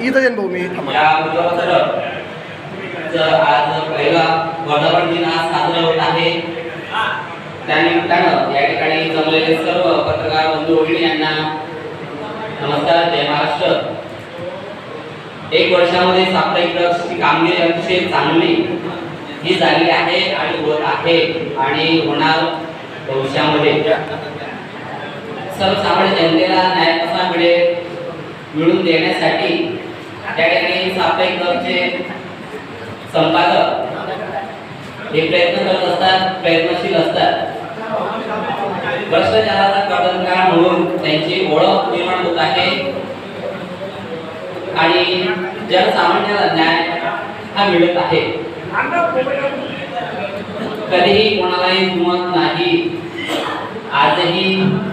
इथं भाऊ मी आज पहिला वर्धापन दिन आज साजरा होत आहे त्यानिमित्तानं या ठिकाणी जमलेले सर्व पत्रकार बंधू भगिनी यांना नमस्कार जय महाराष्ट्र एक वर्षामध्ये साप्ताहिक कामगिरी अतिशय चांगली ही झालेली आहे आणि होत आहे आणि होणार भविष्यामध्ये. सर्वसामान्य जनतेला न्याय कसा मिळेल मिळून देण्यासाठी त्या ठिकाणी साप्ताहिक दरचे संपादक हे प्रयत्न करत असतात प्रयत्नशील असतात. भ्रष्टाचाराचा कडंकार म्हणून त्यांची ओळख निर्माण होत आहे. आणि जनसामान्याला न्याय हा मिळत आहे. कधीही कोणालाही जुमत नाही. आजही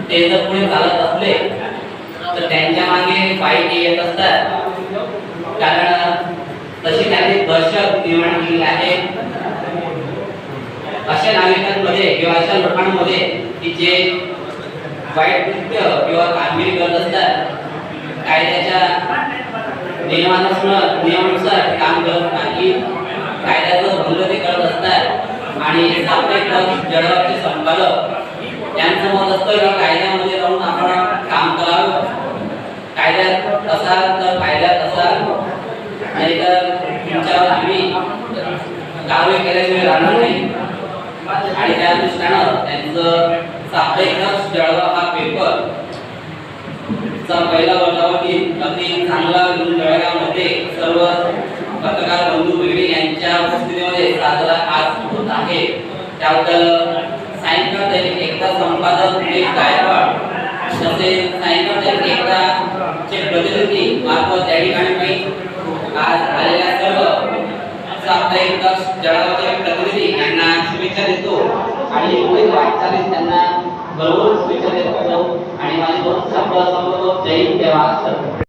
ते जर पुढे चालत असले तर त्यांच्या मागे पायी येत असतात. कारण तशी त्यांनी दर्शक निर्माण केलेले आहे. अशा नागरिकांमध्ये किंवा अशा लोकांमध्ये की जे वाईट कृत्य किंवा कामगिरी करत असतात कायद्याच्या नियमानुसार नियमानुसार काम करत नाही कायद्याचं भंग ते करत असतात आणि साप्ताहिक दर जळगावचे संपादक. यांचं मत असतं की कायद्यामध्ये राहून आपण काम करावं. कायद्यात असाल तर फायद्यात असाल. नाहीतर तुमच्यावर आम्ही कारवाई केल्याशिवाय राहणार नाही. आणि त्या दृष्टीनं त्यांचं साप्ताहिक दर जळगाव हा पेपर चा पहिला वर्षावरती अगदी चांगला जळगावमध्ये सर्व पत्रकार बंधू भगिनी यांच्या उपस्थितीमध्ये साजरा आहे. त्याबद्दल सायंकाळ दैनिक एकता संपादक दिनेश गायकवाड. तसेच सायंकाळ दैनिक एकता चे प्रतिनिधी मार्फत त्या ठिकाणी मी आज आलेल्या सर्व साप्ताहिक जळगावचे प्रतिनिधी यांना शुभेच्छा देतो आणि पुढील वाटचालीस त्यांना बरोबर शुभेच्छा देतो आणि माझे दोन शब्द संपवतो जय हिंद जय महाराष्ट्र.